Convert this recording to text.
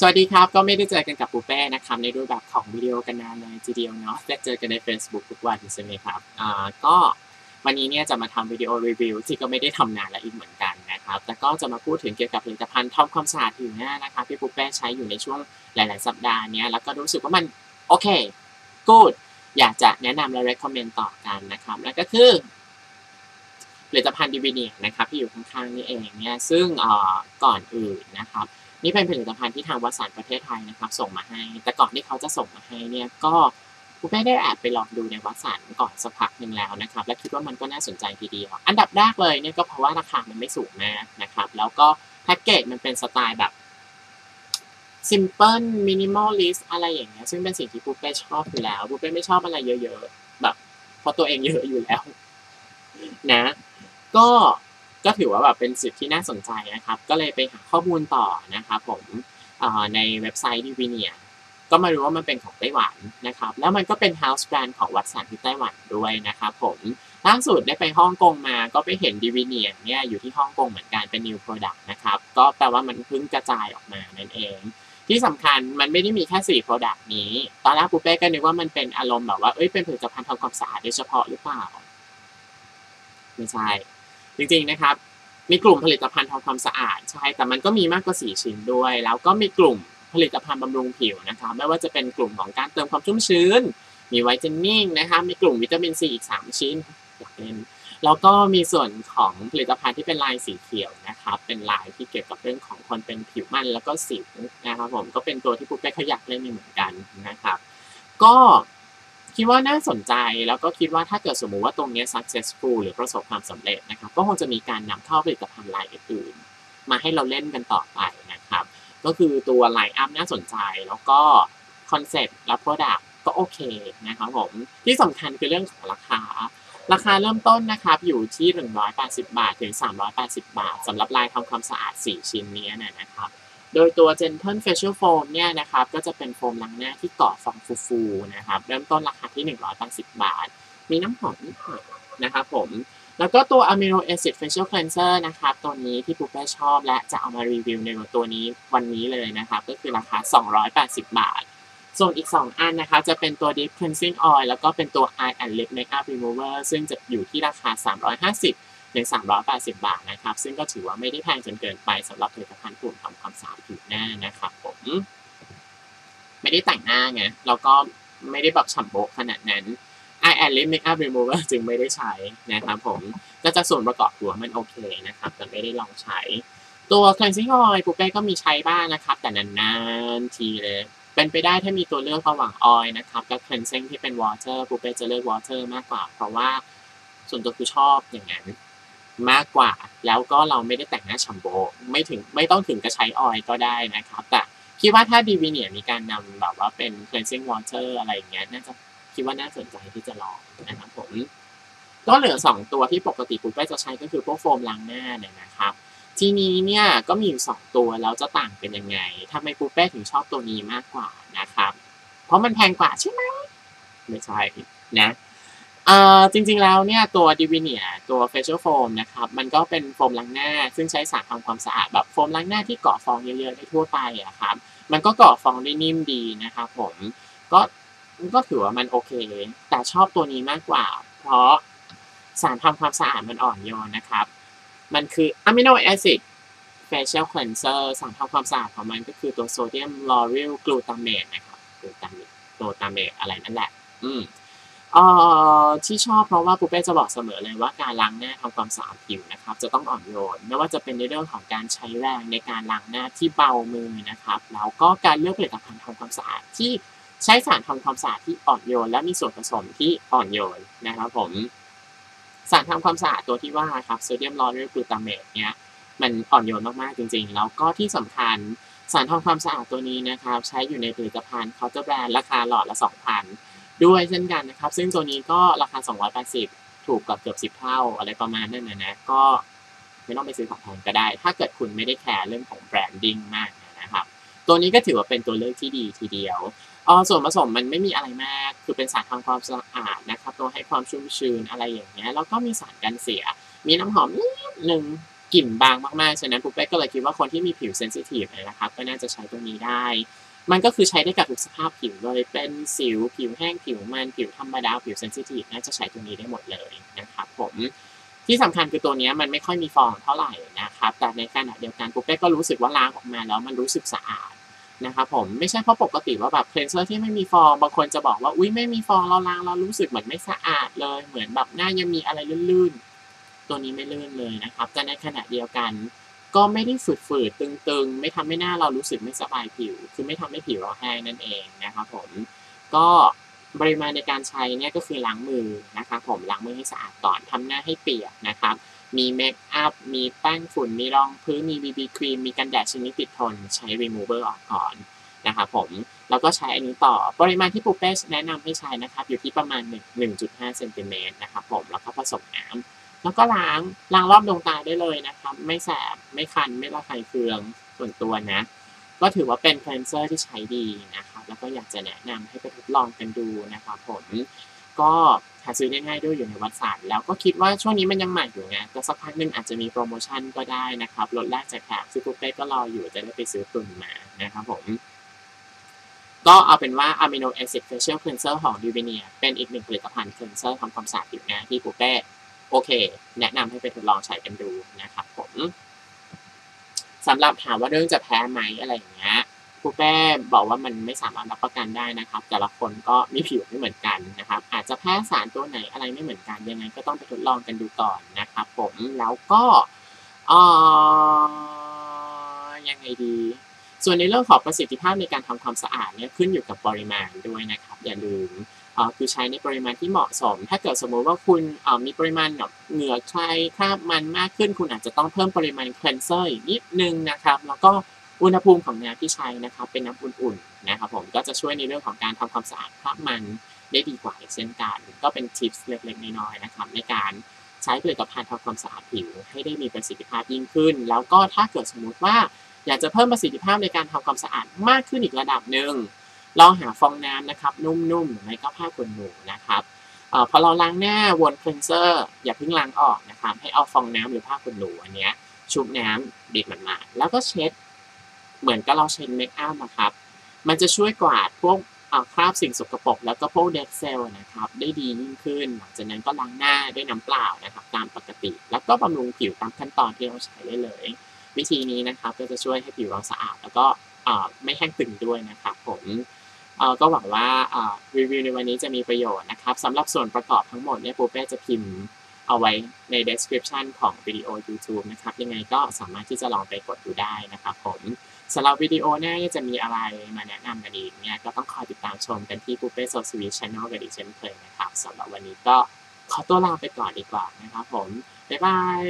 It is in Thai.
สวัสดีครับ ก็ไม่ได้เจอกันกับปูเป้นะครับ ในรูปแบบของวิดีโอกันนานเลยทีเดียวเนาะแต่เจอกันใน Facebook ทุกวันใช่ไหมครับอ่าก็วันนี้เนี่ยจะมาทำวิดีโอรีวิวที่ก็ไม่ได้ทำนานล้วอีกเหมือนกันนะครับ แต่ก็จะมาพูดถึงเกี่ยวกับผลิตภัณฑ์ทำความสะอาดผิวหน้านะครับที่ปูเป้ใช้อยู่ในช่วงหลาย ๆ สัปดาห์เนี้ยแล้วก็รู้สึกว่ามันโอเค good อยากจะแนะนำและ recommend ต่อกันนะครับแล้วก็คือผลิตภัณฑ์ดิวิเนียนะครับที่อยู่ข้างๆนี่เองเนี่ยซึ่งก่อนอื่นนะครับ นี่เป็นผลิตภัณฑ์ที่ทางวัสันประเทศไทยนะครับ ส่งมาให้ แต่ก่อนที่เขาจะส่งมาให้เนี่ยก็คุณแม่ได้แอบไปลองดูในวัสันก่อนสักพักหนึ่งแล้วนะครับ และคิดว่ามันก็น่าสนใจทีเดียวอันดับแรกเลยเนี่ยก็เพราะว่าราคามันไม่สูงมากนะครับ แล้วก็แพ็กเกจมันเป็นสไตล์แบบ simple minimalist อะไรอย่างเงี้ยซึ่งเป็นสิ่งที่ปูเป้ชอบอยู่แล้วปูเป้ไม่ชอบอะไรเยอะ ๆ แบบเพราะตัวเองเยอะอยู่แล้ว นะ ก็ ก็ถือว่าแบบเป็นสิ่งที่น่าสนใจนะครับ ก็เลยไปหาข้อมูลต่อนะครับผมในเว็บไซต์ดิวิเนียก็มารู้ว่ามันเป็นของไต้หวันนะครับ แล้วมันก็เป็น house brand ของวัตสันที่ไต้หวันด้วยนะครับผมล่าสุดได้ไปฮ่องกงมาก็ไปเห็นดิวิเนียเนี่ยอยู่ที่ฮ่องกงเหมือนกันเป็น new product นะครับ ก็แปลว่ามันเพิ่งกระจายออกมานั่นเอง ที่สำคัญมันไม่ได้มีแค่4 product นี้ ตอนแรกปูเป้ก็นึกว่ามันเป็นอารมณ์แบบว่าเอ้ยเป็นผลิตภัณฑ์ทำความสะอาดโดยเฉพาะหรือเปล่า ไม่ใช่ จริงๆนะครับ มีกลุ่มผลิตภัณฑ์ทำความสะอาดใช่แต่มันก็มีมากกว่า 4 ชิ้นด้วย แล้วก็มีกลุ่มผลิตภัณฑ์บำรุงผิวนะครับไม่ว่าจะเป็นกลุ่มของการเติมความชุ่มชื้น มีไวท์เจนนิ่งนะครับมีกลุ่มวิตามินซีอีก 3 ชิ้นอยากเล่นแล้วก็มีส่วนของผลิตภัณฑ์ที่เป็นลายสีเขียวนะครับเป็นลายที่เกี่ยวกับเรื่องของคนเป็นผิวมันแล้วก็สิวนะครับผมก็เป็นตัวที่ปุ๊กเป้ขยักเล่นเหมือนกันนะครับ ก็ คิดว่าน่าสนใจแล้วก็คิดว่าถ้าเกิดสมมุติว่าตรงนี้ successful หรือประสบความสำเร็จนะครับ ก็คงจะมีการนำเข้าผลิตภัณฑ์ลายอื่นมาให้เราเล่นกันต่อไปนะครับ ก็คือตัวไลน์อัพน่าสนใจแล้วก็คอนเซ็ปต์และ Product ก็โอเคนะครับผม ที่สำคัญคือเรื่องของราคา ราคาเริ่มต้นนะครับ อยู่ที่ 180 บาท ถึง 380 บาทสำหรับลายทำความสะอาด 4 ชิ้นนี้นะครับ โดยตัว Gentle Facial Foam เนี่ยนะครับก็จะเป็นโฟมล้างหน้าที่เกาะฟองฟูๆนะครับเริ่มต้นราคาที่ 180 บาท มีน้ำหอมนิดหน่อยนะครับผม แล้วก็ตัว Amino Acid Facial Cleanser นะครับตัวนี้ที่ปุ๊กแป้ชอบและจะเอามารีวิวในตัวนี้วันนี้เลยนะครับ ก็คือราคา 280 บาท ส่วนอีก 2 อันนะคะจะเป็นตัว Deep Cleansing Oil แล้วก็เป็นตัว Eye and Lip Makeup Remover ซึ่งจะอยู่ที่ราคา 350 ใน380 บาทนะครับ ซึ่งก็ถือว่าไม่ได้แพงจนเกินไปสำหรับผลิตภัณฑ์กลุ่มทำความสะอาดผิวหน้านะครับผมไม่ได้แต่งหน้าไงแล้วก็ไม่ได้แบบฉ่ำโบกขนาดนั้น Eye and Lip Makeup Remover จึงไม่ได้ใช้นะครับผมก็จะส่วนประกอบหัวมันโอเคนะครับ แต่ไม่ได้ลองใช้ ตัว cleansing oil ปูเป้ก็มีใช้บ้างนะครับ แต่นานๆทีเลย เป็นไปได้ถ้ามีตัวเลือกระหว่าง oil นะครับกับ cleansing ที่เป็น water ปูเป้จะเลือก water มากกว่า เพราะว่าส่วนตัวคือชอบอย่างนั้น มากกว่า แล้วก็เราไม่ได้แต่งหน้าชัมโบไม่ถึงไม่ต้องถึงกระใช้ออยก็ได้นะครับ แต่คิดว่าถ้าดีวีเนียมีการนำแบบว่าเป็น cleansing water อะไรอย่างเงี้ยน่าจะคิดว่าน่าสนใจที่จะลองนะครับผมก็เหลือ 2 ตัวที่ปกติปุ๊บจะใช้ก็คือพวกโฟมล้างหน้าเนี่ยนะครับ ทีนี้เนี่ยก็มีอยู่สองตัวแล้วจะต่างเป็นยังไงทำไมปูเป้ถึงชอบตัวนี้มากกว่านะครับ เพราะมันแพงกว่าใช่ไหมไม่ใช่นะ จริงๆแล้วเนี่ยตัวดิวิเนียตัว facial foam นะครับมันก็เป็นโฟมล้างหน้า ซึ่งใช้สารทำความสะอาดแบบโฟมล้างหน้าที่เกาะฟองเยอะๆได้ทั่วไปอะครับมันก็เกาะฟองได้นิ่มดีนะครับผมก็ก็ถือว่ามันโอเค แต่ชอบตัวนี้มากกว่า เพราะสารทำความสะอาดมันอ่อนโยนนะครับ มันคืออะมิโนแอซิด facial cleanser สารทำความสะอาดของมันก็คือตัวโซเดียมลอริลกลูตาเมตนะครับกลูตาเมตโกลูตาเมตอะไรนั่นแหละ อืม เอ่อที่ชอบเพราะว่าปูเป้จะบอกเสมอเลยว่าการล้างหน้าทำความสะอาดผิวนะครับ จะต้องอ่อนโยนไม่ว่าจะเป็นในเรื่องของการใช้แรงในการล้างหน้าที่เบามือนะครับ แล้วก็การเลือกผลิตภัณฑ์ทำความสะอาดที่ใช้สารทำความสะอาดที่อ่อนโยน และมีส่วนผสมที่อ่อนโยนนะครับผมสารทำความสะอาดตัวที่ว่าครับโซเดียมลอเรลกลูตาเมตเนี่ยมันอ่อนโยนมากๆจริงๆ แล้วก็ที่สำคัญสารทำความสะอาดตัวนี้นะครับ ใช้อยู่ในผลิตภัณฑ์เคาน์เตอร์แบรนด์ราคาหลอดละ 2,000 ด้วยเช่นกันนะครับ ซึ่งตัวนี้ก็ราคา 280 ถูกกว่าเกือบ 10 เท่าอะไรประมาณนั้นนะนะ ก็ไม่ต้องไปซื้อของแพงก็ได้ ถ้าเกิดคุณไม่ได้แคร์เรื่องของแบรนดิ้งมากนะครับ ตัวนี้ก็ถือว่าเป็นตัวเลือกที่ดีทีเดียวอ๋อส่วนผสมมันไม่มีอะไรมาก คือเป็นสารทำความสะอาดนะครับ ตัวให้ความชุ่มชื้นอะไรอย่างเงี้ย แล้วก็มีสารกันเสีย มีน้ำหอมนิดนึงกลิ่นบางมากๆ ฉะนั้นปุ๊บเป้ก็เลยคิดว่าคนที่มีผิวเซนซิทีฟนะครับ ก็น่าจะใช้ตัวนี้ได้ มันก็คือใช้ได้กับทุกสภาพผิวเลย เป็นสิวผิวแห้งผิวมันผิวธรรมดาผิวเซนซิทีฟน่าจะใช้ตัวนี้ได้หมดเลยนะครับผมที่สำคัญคือตัวนี้มันไม่ค่อยมีฟองเท่าไหร่นะครับ แต่ในขณะเดียวกันปุ๊บเป้ก็รู้สึกว่าล้างออกมาแล้วมันรู้สึกสะอาดนะครับผมไม่ใช่เพราะปกติว่าแบบเคลนเซอร์ที่ไม่มีฟองบางคนจะบอกว่าอุ้ยไม่มีฟองเราล้างเรารู้สึกเหมือนไม่สะอาดเลย เหมือนแบบหน้ายังมีอะไรลื่นๆ ตัวนี้ไม่ลื่นเลยนะครับแต่ในขณะเดียวกัน ก็ไม่ได้ฝืดๆตึงๆ ไม่ทำให้หน้าเรารู้สึกไม่สบายผิว คือไม่ทำให้ผิวเราแห้งนั่นเองนะครับผม ก็ปริมาณในการใช้เนี่ยก็คือล้างมือนะครับผมล้างมือให้สะอาดก่อนทำหน้าให้เปียกนะครับ มีเมคอัพ มีแป้งฝุ่น มีรองพื้น มีบีบีครีม มีกันแดดชนิดติดทน ใช้ remover ออกก่อนนะครับผม แล้วก็ใช้อันนี้ต่อ ปริมาณที่ปูเป้แนะนำให้ใช้นะครับ อยู่ที่ประมาณ 1.5เซนติเมตรนะครับผม แล้วก็ผสมน้ำ แล้วก็ล้างล้างรอบดวงตาได้เลยนะครับ ไม่แสบไม่คันไม่ระคายเคืองส่วนตัวนะ ก็ถือว่าเป็นคลนเซอร์ที่ใช้ดีนะครับ แล้วก็อยากจะแนะนำให้ไปทดลองกันดูนะครับผมก็หาซื้อได้ง่ายด้วยอยู่ในวัดสันแล้วก็คิดว่าช่วงนี้มันยังใหม่อยู่ไงแต่สักพักหนึงอาจจะมีโปรโมชั่นก็ได้นะครับลดแรกจากแถบซึ่งปุ๊บเป้ก็รออยู่จะได้ไปซื้อตุนมานะครับผมก็เอาเป็นว่า Amino Acid Facial Cleanser ของ d u v e n i a เป็นอีกหนึ่งผลิตภัณฑ์ cleanser ทำความสะอาดผิวหน้าที่ปุ๊บเป้ โอเค แนะนำให้ไปทดลองใช้กันดูนะครับผมสำหรับถามว่าเรื่องจะแพ้ไหมอะไรอย่างเงี้ยครูแป้บอกว่ามันไม่สามารถรับประกันได้นะครับ แต่ละคนก็มีผิวไม่เหมือนกันนะครับ อาจจะแพ้สารตัวไหนอะไรไม่เหมือนกันยังไง ก็ต้องไปทดลองกันดูก่อนนะครับผมแล้วก็เออยังไงดี ส่วนในเรื่องของประสิทธิภาพในการทำความสะอาดเนี่ยขึ้นอยู่กับปริมาณด้วยนะครับ อย่าลืม คือใช้ในปริมาณที่เหมาะสม ถ้าเกิดสมมุติว่าคุณมีปริมาณแบบเหงื่อใครคราบมันมากขึ้น คุณอาจจะต้องเพิ่มปริมาณคลนเซอร์อีกนิดนึงนะครับ แล้วก็อุณหภูมิของน้ำที่ใช้นะครับเป็นน้ำอุ่นๆนะครับผมก็จะช่วยในเรื่องของการทำความสะอาดคราบมันได้ดีกว่าเช่นกันก็เป็นทิปส์เล็กๆน้อยๆนะครับในการใช้ผลิตภัณฑ์ทำความสะอาดผิวให้ได้มีประสิทธิภาพยิ่งขึ้น แล้วก็ถ้าเกิดสมมุติว่าอยากจะเพิ่มประสิทธิภาพในการทำความสะอาดมากขึ้นอีกระดับหนึ่ง ลองหาฟองน้ำนะครับ นุ่มๆหรือไม่ก็ผ้าขนหนูนะครับอพอเราล้างหน้าวนคลีนเซอร์อย่าเพิ่งล้างออกนะครับให้เอาฟองน้ำหรือผ้าขนหนูอันเนี้ยชุบน้ำดิดมันมาแล้วก็เช็ด เหมือนกับเราเช็ดเมคอัพนะครับ มันจะช่วยกวาดพวกคราบสิ่งสกปรกแล้วก็พวกเดดเซลนะครับ ได้ดียิ่งขึ้น หลังจากนั้นก็ล้างหน้าด้วยน้ำเปล่านะครับ ตามปกติ แล้วก็บำรุงผิวตามขั้นตอนที่เราใช้ได้เลย วิธีนี้นะครับก็จะช่วยให้ผิวเราสะอาด แล้วก็ไม่แห้งตึงด้วยนะครับผม ก็หวังว่ารีวิวในวันนี้จะมีประโยชน์นะครับสำหรับส่วนประกอบทั้งหมดเนี่ยปูเป้จะพิมพ์เอาไว้ใน description ของวิดีโอ YouTube นะครับ ยังไงก็สามารถที่จะลองไปกดดูได้นะครับผมสำหรับวิดีโอหน้าจะมีอะไรมาแนะนำกันอีกเนี่ยก็ต้องคอยติดตามชมกันที่ปูเป้โซสวีชแนลกันอีกเช่นเคยนะครับสำหรับวันนี้ก็ขอตัวลาไปก่อนดีกว่านะครับผม บ๊ายบาย